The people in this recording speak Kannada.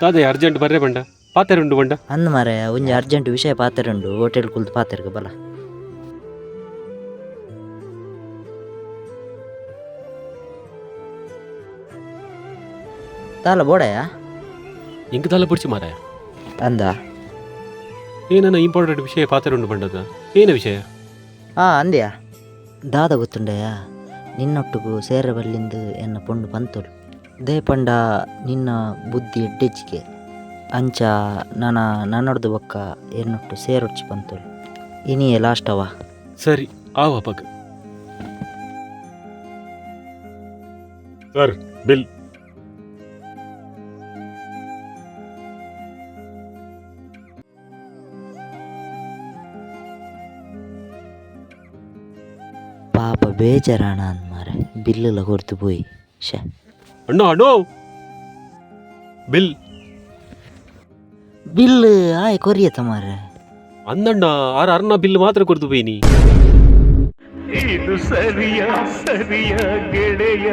ದಾದ ಅರ್ಜೆಂಟ್ ಬರ್ರೆ ಬಂಡ. ಪಾತೆರ್ ಉಂಡು ಬಂಡ. ಅಂದ ಮಾರೆ ಒಂಜಿ ಅರ್ಜೆಂಟ್ ವಿಷಯ ಪಾತೆರುಂಡು ಹೋಟೆಲ್ ಕುಲ್ದು ಪಾತೆರ್ಗ ಬಲ. ತಾಲ ಬೋಡಯ ಎಂಕ ತಲೆ ಪುಡ್ಚಿ ಮಾರಾಯ. ಅಂದ. ಏನನ್ನ ಇಂಪಾರ್ಟೆಂಟ್ ವಿಷಯ ಪಾತೆರ್ ಉಂಡು ಬಂಡದ? ಏನ ವಿಷಯ? ಆ ಅಂದ್ಯಾ? ದಾದ ಗೊತ್ತುಂಡಯ್ಯ ನಿನ್ನೊಟ್ಟಿಗೂ ಸೇರ ಬಲ್ಲಿಂದು ಎನ್ನ ಪೊಂಡು ಪಂತೊಲು ದೇ ಪಂಡ ನಿನ್ನ ಬುದ್ಧಿ ಎಡ್ಡೆಚ್ಚಿಗೆ ಅಂಚ ನನ ನನ್ನೊಡ್ದು ಬೊಕ್ಕ ಎನ್ನೊಟ್ಟು ಸೇರೊಚ್ಚಿ ಬಂತು ಇನಿಯೇ ಲಾಸ್ಟ್ ಅವ. ಸರಿ ಆವ ಪಕ್ಕ ಸರ್ ಬಿಲ್. ಪಾಪ ಬೇಜಾರಾಣ ಅಂದ್ ಮಾರೆ. ಬಿಲ್ಲುಲ ಹೊರ್ತು ಪೋಯಿ ಶೇ. ಅಣ್ಣ ಅಣ್ಣೋ ಬಿಲ್ ಬಿಲ್ಲು ಆಯ್ ಕೊರಿಯತ ಮಾರೆ ಅಂದಣ್ಣ ಆರ ಅರ್ನ ಬಿಲ್ ಮಾತ್ರ ಕೊಡ್ತು ಬೈನಿ ಇದು ಸರಿಯ ಸರಿಯ ಗೆಳೆಯ